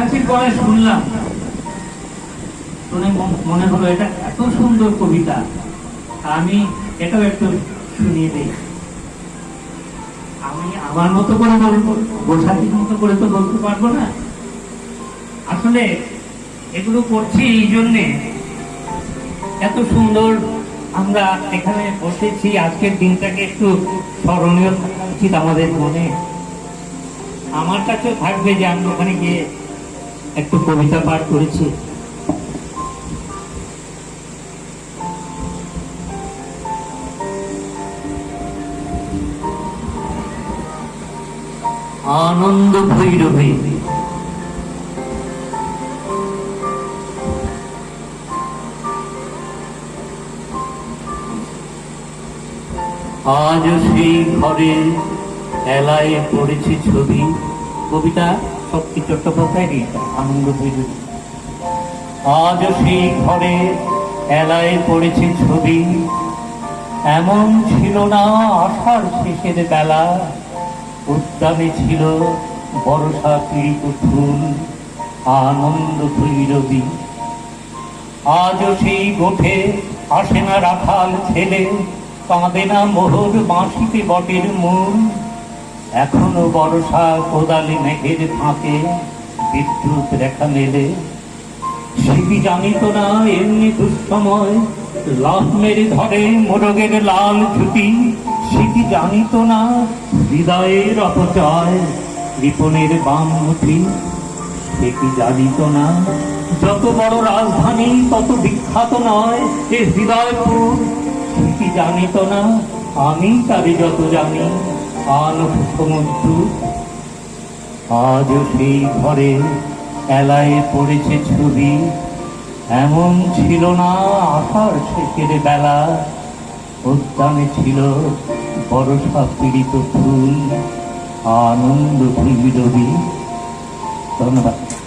কিছুদিন পরে শুনলাম। শুনে মনে হলো, এটা এত সুন্দর কবিতা। আমি এটাও একটু শুনিয়ে দিই। আমি আমার মতো করে বলব গোসাতির মতো করে তো বলতে পারব না। আসলে এগুলো করছি এই জন্যে এত সুন্দর আমরা এখানে বসেছি। আজকের দিনটাকে একটু স্মরণীয় থাকা উচিত আমাদের মনে। আমার কাছেও থাকবে যে আমি ওখানে গিয়ে একটু কবিতা পাঠ করেছি। আনন্দ ভৈরবী। আজ সেই ঘরে এলায় পড়েছে ছবি। কবিতা শক্তি চট্টোপাধ্যায়ের এটা আনন্দ ভৈরবী আজ সেই ঘরে এলায় পড়েছে ছবি। এমন ছিল না আষাঢ় শেষের বেলা। উদ্যানে ছিল বর্ষা পীড়িত ফুল আনন্দ ভৈরবী আজও সেই গোঠে আসে না রাখাল ছেলে, কাঁদে না মোহর বাঁশিতে বটের মূল। এখনও বর্ষা কোদালি মেঘের ফাঁকে বিদ্যুৎ রেখা মেলে। শিবি জানিত না, এমনি দুঃসময় লাভ মেরে ধরে মোরগের লাল ছুটি। শিবি জানিত না, হৃদয়ের অপচয় রিপনের বাম মুঠি। সে কি জানিত না, যত বড় রাজধানী তত বিখ্যাত নয় এ হৃদয়পুর। সে জানিত না, আমি তারে যত জানি আলোক সমুদ্র আজও সেই ঘরে এলায় পড়েছে ছবি। এমন ছিল না আকার শেষের বেলা। উদ্যানে ছিল বরসা পীড়িত ফুল। আনন্দ ভৈরবী ধন্যবাদ।